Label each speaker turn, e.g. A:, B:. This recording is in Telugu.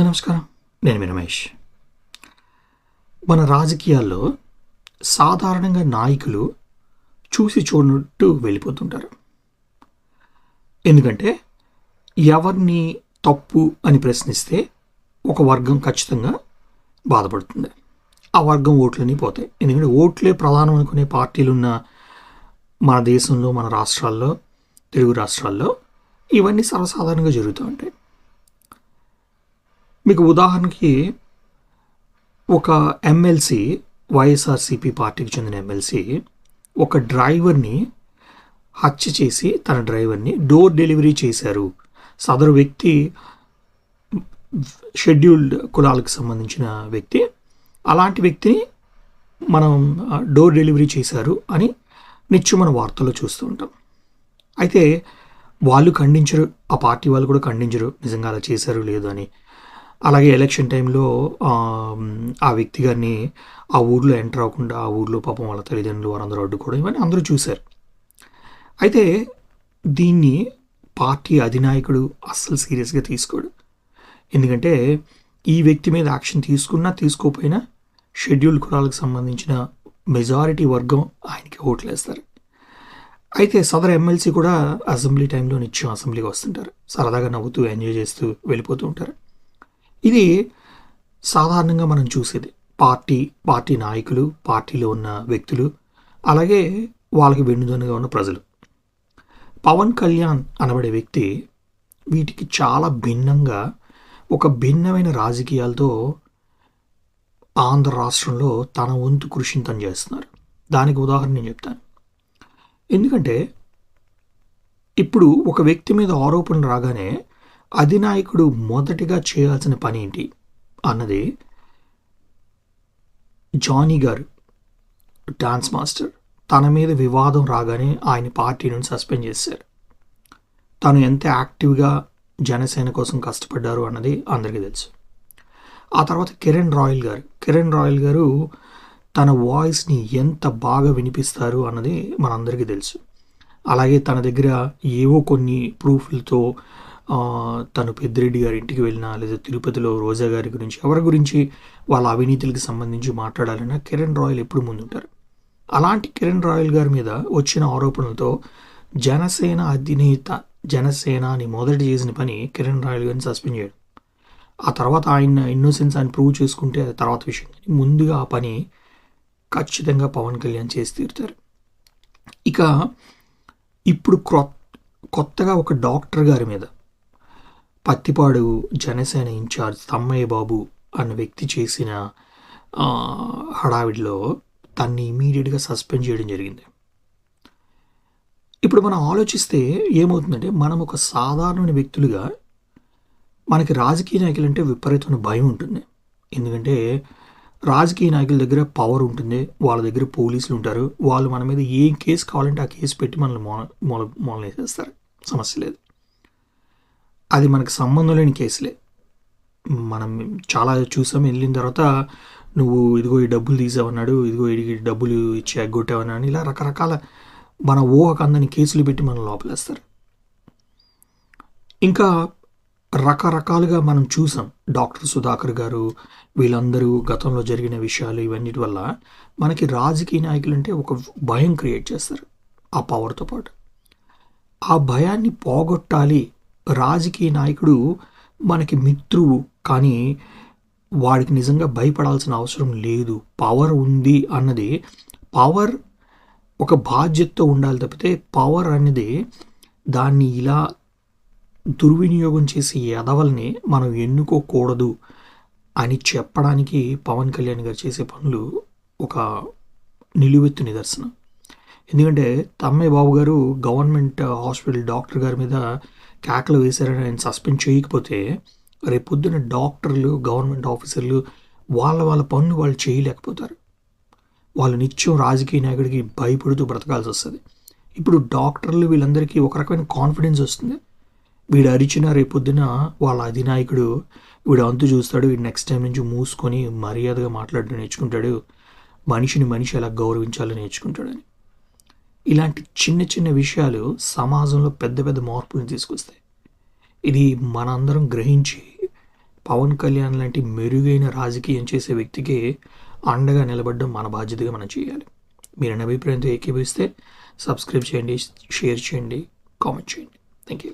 A: అందరికీ నమస్కారం. నేను మీ రమేష్. మన రాజకీయాల్లో సాధారణంగా నాయకులు చూసి చూడనట్టు వెళ్ళిపోతుంటారు. ఎందుకంటే ఎవరిని తప్పు అని ప్రశ్నిస్తే ఒక వర్గం ఖచ్చితంగా బాధపడుతుంది. ఆ వర్గం ఓట్లని పోతాయి. ఎందుకంటే ఓట్లే ప్రధానం అనుకునే పార్టీలు ఉన్న మన దేశంలో మన రాష్ట్రాల్లో తెలుగు రాష్ట్రాల్లో ఇవన్నీ సర్వసాధారణంగా జరుగుతూ ఉంటాయి. మీకు ఉదాహరణకి ఒక ఎమ్మెల్సీ వైఎస్ఆర్సీపీ పార్టీకి చెందిన ఎమ్మెల్సీ ఒక డ్రైవర్ని హత్య చేసి తన డ్రైవర్ని డోర్ డెలివరీ చేశారు. సదరు వ్యక్తి షెడ్యూల్డ్ కులాలకు సంబంధించిన వ్యక్తి. అలాంటి వ్యక్తిని మనం డోర్ డెలివరీ చేశారు అని నిత్యం మన వార్తల్లో చూస్తూ ఉంటాం. అయితే వాళ్ళు ఖండించరు ఆ పార్టీ వాళ్ళు కూడా ఖండించరు నిజంగా అలా చేశారు లేదు అని. అలాగే ఎలక్షన్ టైంలో ఆ, వ్యక్తి గారిని ఆ ఊర్లో ఎంటర్ అవ్వకుండా ఆ ఊర్లో పాపం వాళ్ళ తల్లిదండ్రులు వారందరూ అడ్డుకోవడం ఇవన్నీ అందరూ చూశారు. అయితే దీన్ని పార్టీ అధినాయకుడు అస్సలు సీరియస్గా తీసుకోడు. ఎందుకంటే ఈ వ్యక్తి మీద యాక్షన్ తీసుకున్నా తీసుకోకపోయినా షెడ్యూల్ కులాలకు సంబంధించిన మెజారిటీ వర్గం ఆయనకి ఓట్లేస్తారు. అయితే సదర్ ఎమ్మెల్సీ కూడా అసెంబ్లీ టైంలో నిత్యం అసెంబ్లీకి వస్తుంటారు. సరదాగా నవ్వుతూ ఎంజాయ్ చేస్తూ వెళ్ళిపోతూ ఉంటారు. ఇది సాధారణంగా మనం చూసేది. పార్టీ పార్టీ నాయకులు పార్టీలో ఉన్న వ్యక్తులు అలాగే వాళ్ళకి వెన్నుదన్నుగా ఉన్న ప్రజలు. పవన్ కళ్యాణ్ అనబడే వ్యక్తి వీటికి చాలా భిన్నంగా ఒక భిన్నమైన రాజకీయాలతో ఆంధ్ర రాష్ట్రంలో తన వంతు కృషిని తను చేస్తున్నారు. దానికి ఉదాహరణ నేను చెప్తాను. ఎందుకంటే ఇప్పుడు ఒక వ్యక్తి మీద ఆరోపణ రాగానే అధినాయకుడు మొదటిగా చేయాల్సిన పని ఏంటి? అన్నది జానీ గారు డాన్స్ మాస్టర్. తన మీద వివాదం రాగానే ఆయన పార్టీ నుంచి సస్పెండ్ చేశారు. తను ఎంత యాక్టివ్గా జనసేన కోసం కష్టపడ్డారు అన్నది అందరికీ తెలుసు. ఆ తర్వాత కిరణ్ రాయల్ గారు కిరణ్ రాయల్ గారు తన వాయిస్ని ఎంత బాగా వినిపిస్తారు అన్నది మనందరికీ తెలుసు. అలాగే తన దగ్గర ఏవో కొన్ని ప్రూఫ్లతో తను పెద్దిరెడ్డి గారి ఇంటికి వెళ్ళినా లేదా తిరుపతిలో రోజా గారి గురించి ఎవరి గురించి వాళ్ళ అవినీతులకు సంబంధించి మాట్లాడాలన్నా కిరణ్ రాయల్ ఎప్పుడు ముందుంటారు? అలాంటి కిరణ్ రాయల్ గారి మీద వచ్చిన ఆరోపణలతో జనసేన అధినేత జనసేన అని మొదటి చేసిన పని కిరణ్ రాయల్ గారిని సస్పెండ్ చేయడం. ఆ తర్వాత ఆయన ఇన్నోసెన్స్ ఆయన ప్రూవ్ చేసుకుంటే అది తర్వాత విషయం. కానీ ముందుగా ఆ పని ఖచ్చితంగా పవన్ కళ్యాణ్ చేసి తీరుతారు. ఇక ఇప్పుడు క్రొ కొత్తగా ఒక డాక్టర్ గారి మీద పత్తిపాడు జనసేన ఇన్ఛార్జ్ తమ్మయ్య బాబు అన్న వ్యక్తి చేసిన హడావిడిలో తన్ని ఇమీడియట్గా సస్పెండ్ చేయడం జరిగింది. ఇప్పుడు మనం ఆలోచిస్తే ఏమవుతుందంటే మనం ఒక సాధారణ వ్యక్తులుగా మనకి రాజకీయ నాయకులు అంటే విపరీతమైన భయం ఉంటుంది. ఎందుకంటే రాజకీయ నాయకుల దగ్గర పవర్ ఉంటుంది వాళ్ళ దగ్గర పోలీసులు ఉంటారు వాళ్ళు మన మీద ఏం కేసు కావాలంటే ఆ కేసు పెట్టి మనల్ని మూల మూల మూలన సమస్య లేదు. అది మనకు సంబంధం లేని కేసులే. మనం చాలా చూసాం వెళ్ళిన తర్వాత నువ్వు ఇదిగో ఈ డబ్బులు తీసావన్నాడు ఇదిగో ఈ డబ్బులు ఇచ్చి ఎగ్గొట్టావన్నాడు ఇలా రకరకాల మన ఊహకు అందని కేసులు పెట్టి మనం లోపలేస్తారు. ఇంకా రకరకాలుగా మనం చూసాం డాక్టర్ సుధాకర్ గారు వీళ్ళందరూ గతంలో జరిగిన విషయాలు ఇవన్నిటి వల్ల మనకి రాజకీయ నాయకులు అంటే ఒక భయం క్రియేట్ చేస్తారు ఆ పవర్తో పాటు. ఆ భయాన్ని పోగొట్టాలి రాజకీయ నాయకుడు మనకి మిత్రువు కానీ వాడికి నిజంగా భయపడాల్సిన అవసరం లేదు. పవర్ ఉంది అన్నది. పవర్ ఒక బాధ్యతతో ఉండాలి తప్పితే పవర్ అనేది దాన్ని ఇలా దుర్వినియోగం చేసే ఎదవల్ని మనం ఎన్నుకోకూడదు అని చెప్పడానికి పవన్ కళ్యాణ్ గారు చేసే పనులు ఒక నిలువెత్తు నిదర్శనం. ఎందుకంటే తమ్మయ్య బాబు గారు గవర్నమెంట్ హాస్పిటల్ డాక్టర్ గారి మీద కేకలు వేశారని ఆయన సస్పెండ్ చేయకపోతే రేపొద్దున డాక్టర్లు గవర్నమెంట్ ఆఫీసర్లు వాళ్ళ వాళ్ళ పనులు వాళ్ళు చేయలేకపోతారు. వాళ్ళు నిత్యం రాజకీయ నాయకుడికి భయపడుతూ బ్రతకాల్సి వస్తుంది. ఇప్పుడు డాక్టర్లు వీళ్ళందరికీ ఒక రకమైన కాన్ఫిడెన్స్ వస్తుంది. వీడు అరిచిన రేపొద్దున వాళ్ళ అధినాయకుడు వీడు అంతు చూస్తాడు వీడు నెక్స్ట్ టైం నుంచి మూసుకొని మర్యాదగా మాట్లాడడం నేర్చుకుంటాడు. మనిషిని మనిషి ఎలా గౌరవించాలో నేర్చుకుంటాడని. ఇలాంటి చిన్న చిన్న విషయాలు సమాజంలో పెద్ద పెద్ద మార్పులను తీసుకొస్తాయి. ఇది మనందరం గ్రహించి పవన్ కళ్యాణ్ లాంటి మెరుగైన రాజకీయం చేసే వ్యక్తికి అండగా నిలబడడం మన బాధ్యతగా మనం చేయాలి. మీరు అభిప్రాయంతో ఏకీభవిస్తే సబ్స్క్రైబ్ చేయండి షేర్ చేయండి కామెంట్ చేయండి. Thank you